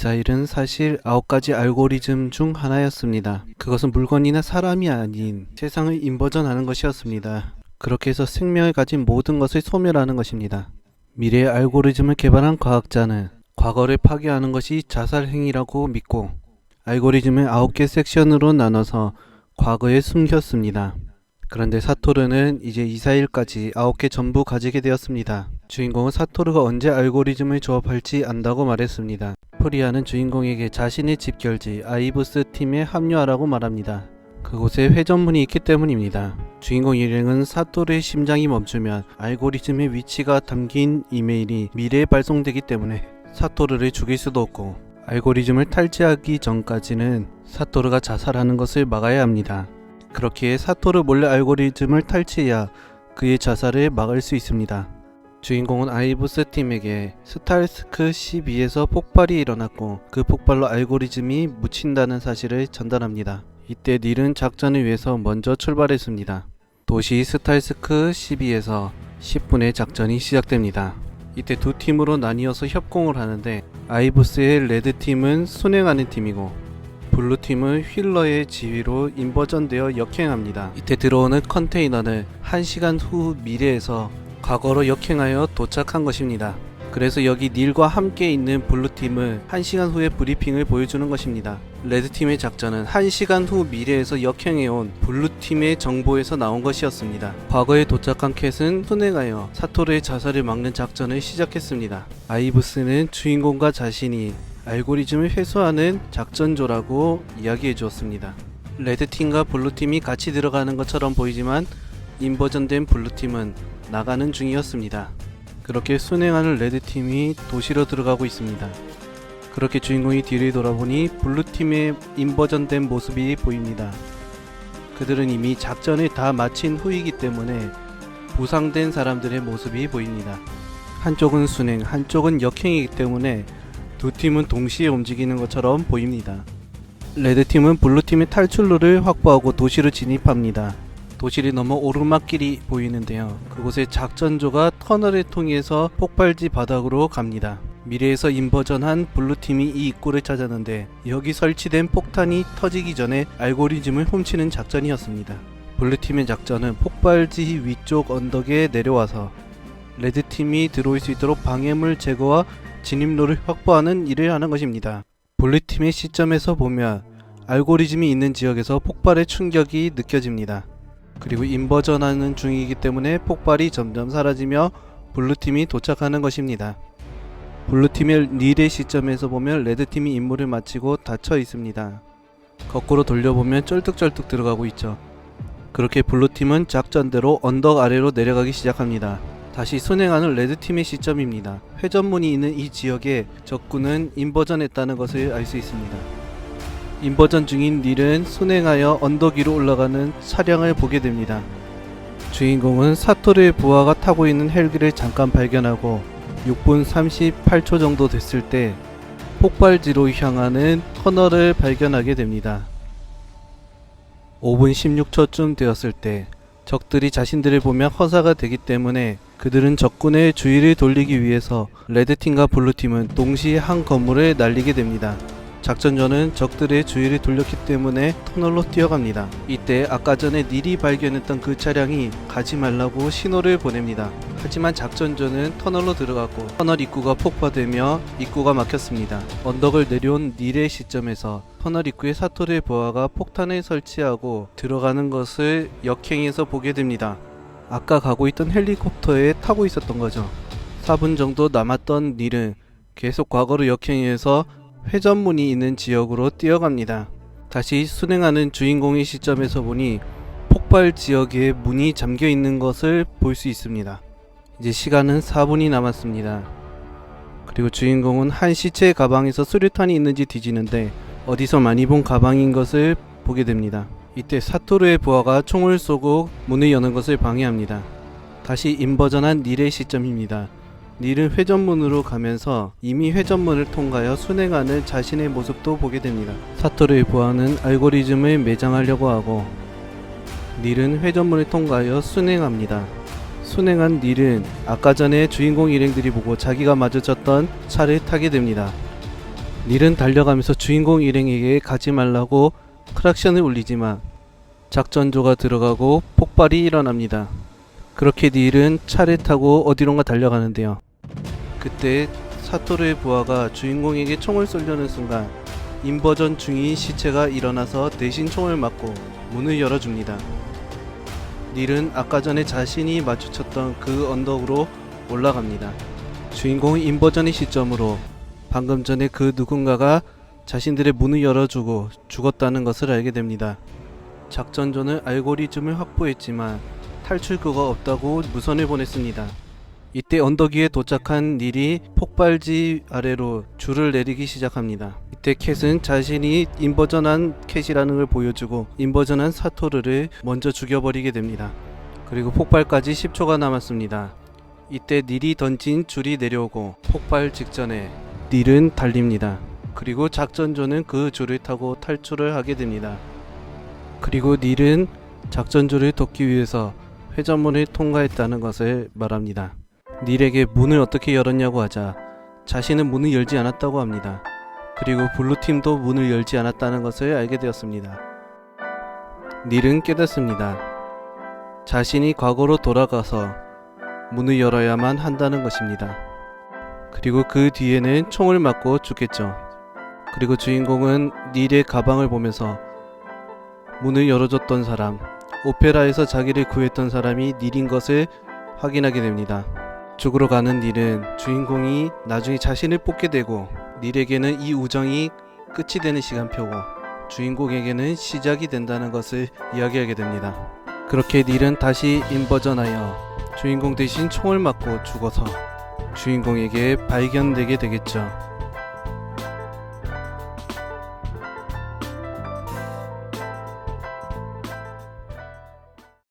미사일은 사실 아홉 가지 알고리즘 중 하나였습니다. 그것은 물건이나 사람이 아닌 세상을 인버전하는 것이었습니다. 그렇게 해서 생명을 가진 모든 것을 소멸하는 것입니다. 미래의 알고리즘을 개발한 과학자는 과거를 파괴하는 것이 자살 행위라고 믿고 알고리즘을 아홉 개 섹션으로 나눠서 과거에 숨겼습니다. 그런데 사토르는 이제 이사일까지 아홉 개 전부 가지게 되었습니다. 주인공은 사토르가 언제 알고리즘을 조합할지 안다고 말했습니다. 프리아는 주인공에게 자신의 집결지 아이브스 팀에 합류하라고 말합니다. 그곳에 회전문이 있기 때문입니다. 주인공 일행은 사토르의 심장이 멈추면 알고리즘의 위치가 담긴 이메일이 미래에 발송되기 때문에 사토르를 죽일 수도 없고 알고리즘을 탈취하기 전까지는 사토르가 자살하는 것을 막아야 합니다. 그렇기에 사토르 몰래 알고리즘을 탈취해야 그의 자살을 막을 수 있습니다. 주인공은 아이브스 팀에게 스탈스크 12에서 폭발이 일어났고 그 폭발로 알고리즘이 묻힌다는 사실을 전달합니다. 이때 닐은 작전을 위해서 먼저 출발했습니다. 도시 스탈스크 12에서 10분의 작전이 시작됩니다. 이때 두 팀으로 나뉘어서 협공을 하는데 아이브스의 레드팀은 순행하는 팀이고 블루팀은 휠러의 지휘로 인버전되어 역행합니다. 이때 들어오는 컨테이너는 1시간 후 미래에서 과거로 역행하여 도착한 것입니다. 그래서 여기 닐과 함께 있는 블루팀은 1시간 후에 브리핑을 보여주는 것입니다. 레드팀의 작전은 1시간 후 미래에서 역행해온 블루팀의 정보에서 나온 것이었습니다. 과거에 도착한 캣은 순행하여 사토르의 자살을 막는 작전을 시작했습니다. 아이브스는 주인공과 자신이 알고리즘을 회수하는 작전조라고 이야기해 주었습니다. 레드팀과 블루팀이 같이 들어가는 것처럼 보이지만 인버전된 블루팀은 나가는 중이었습니다. 그렇게 순행하는 레드팀이 도시로 들어가고 있습니다. 그렇게 주인공이 뒤를 돌아보니 블루팀의 인버전된 모습이 보입니다. 그들은 이미 작전을 다 마친 후이기 때문에 부상된 사람들의 모습이 보입니다. 한쪽은 순행, 한쪽은 역행이기 때문에 두 팀은 동시에 움직이는 것처럼 보입니다. 레드팀은 블루팀의 탈출로를 확보하고 도시로 진입합니다. 도시를 넘어 오르막길이 보이는데요. 그곳에 작전조가 터널을 통해서 폭발지 바닥으로 갑니다. 미래에서 인버전한 블루팀이 이 입구를 찾았는데 여기 설치된 폭탄이 터지기 전에 알고리즘을 훔치는 작전이었습니다. 블루팀의 작전은 폭발지 위쪽 언덕에 내려와서 레드팀이 들어올 수 있도록 방해물 제거와 진입로를 확보하는 일을 하는 것입니다. 블루팀의 시점에서 보면 알고리즘이 있는 지역에서 폭발의 충격이 느껴집니다. 그리고 인버전하는 중이기 때문에 폭발이 점점 사라지며 블루팀이 도착하는 것입니다. 블루팀의 닐의 시점에서 보면 레드팀이 임무를 마치고 닫혀 있습니다. 거꾸로 돌려보면 쩔뚝쩔뚝 들어가고 있죠. 그렇게 블루팀은 작전대로 언덕 아래로 내려가기 시작합니다. 다시 순행하는 레드팀의 시점입니다. 회전문이 있는 이 지역에 적군은 인버전했다는 것을 알 수 있습니다. 인버전 중인 닐은 순행하여 언덕 위로 올라가는 차량을 보게 됩니다. 주인공은 사토르의 부하가 타고 있는 헬기를 잠깐 발견하고 6분 38초 정도 됐을 때 폭발지로 향하는 터널을 발견하게 됩니다. 5분 16초쯤 되었을 때 적들이 자신들을 보면 허사가 되기 때문에 그들은 적군의 주의를 돌리기 위해서 레드팀과 블루팀은 동시에 한 건물을 날리게 됩니다. 작전전은 적들의 주의를 돌렸기 때문에 터널로 뛰어갑니다. 이때 아까 전에 닐이 발견했던 그 차량이 가지 말라고 신호를 보냅니다. 하지만 작전전은 터널로 들어갔고 터널 입구가 폭파되며 입구가 막혔습니다. 언덕을 내려온 닐의 시점에서 터널 입구에 사토르의 부하가 폭탄을 설치하고 들어가는 것을 역행해서 보게 됩니다. 아까 가고 있던 헬리콥터에 타고 있었던 거죠. 4분 정도 남았던 닐은 계속 과거로 역행해서 회전문이 있는 지역으로 뛰어갑니다. 다시 순행하는 주인공의 시점에서 보니 폭발 지역에 문이 잠겨 있는 것을 볼 수 있습니다. 이제 시간은 4분이 남았습니다. 그리고 주인공은 한 시체 가방에서 수류탄이 있는지 뒤지는데 어디서 많이 본 가방인 것을 보게 됩니다. 이때 사토르의 부하가 총을 쏘고 문을 여는 것을 방해합니다. 다시 인버전한 닐의 시점입니다. 닐은 회전문으로 가면서 이미 회전문을 통과하여 순행하는 자신의 모습도 보게 됩니다. 사토르의 부하는 알고리즘을 매장하려고 하고 닐은 회전문을 통과하여 순행합니다. 순행한 닐은 아까 전에 주인공 일행들이 보고 자기가 마주쳤던 차를 타게 됩니다. 닐은 달려가면서 주인공 일행에게 가지 말라고 크락션을 울리지만 작전조가 들어가고 폭발이 일어납니다. 그렇게 닐은 차를 타고 어디론가 달려가는데요. 그때 사토르의 부하가 주인공에게 총을 쏘려는 순간 인버전 중인 시체가 일어나서 대신 총을 맞고 문을 열어줍니다. 닐은 아까 전에 자신이 마주쳤던 그 언덕으로 올라갑니다. 주인공은 인버전의 시점으로 방금 전에 그 누군가가 자신들의 문을 열어주고 죽었다는 것을 알게 됩니다. 작전조는 알고리즘을 확보했지만 탈출구가 없다고 무선을 보냈습니다. 이때 언덕 위에 도착한 닐이 폭발지 아래로 줄을 내리기 시작합니다. 이때 캣은 자신이 인버전한 캣이라는 걸 보여주고 인버전한 사토르를 먼저 죽여버리게 됩니다. 그리고 폭발까지 10초가 남았습니다. 이때 닐이 던진 줄이 내려오고 폭발 직전에 닐은 달립니다. 그리고 작전조는 그 줄을 타고 탈출을 하게 됩니다. 그리고 닐은 작전조를 돕기 위해서 회전문을 통과했다는 것을 말합니다. 닐에게 문을 어떻게 열었냐고 하자 자신은 문을 열지 않았다고 합니다. 그리고 블루팀도 문을 열지 않았다는 것을 알게 되었습니다. 닐은 깨닫습니다. 자신이 과거로 돌아가서 문을 열어야만 한다는 것입니다. 그리고 그 뒤에는 총을 맞고 죽겠죠. 그리고 주인공은 닐의 가방을 보면서 문을 열어줬던 사람, 오페라에서 자기를 구했던 사람이 닐인 것을 확인하게 됩니다. 죽으러 가는 닐은 주인공이 나중에 자신을 뽑게 되고 닐에게는 이 우정이 끝이 되는 시간표고 주인공에게는 시작이 된다는 것을 이야기하게 됩니다. 그렇게 닐은 다시 인버전하여 주인공 대신 총을 맞고 죽어서 주인공에게 발견되게 되겠죠.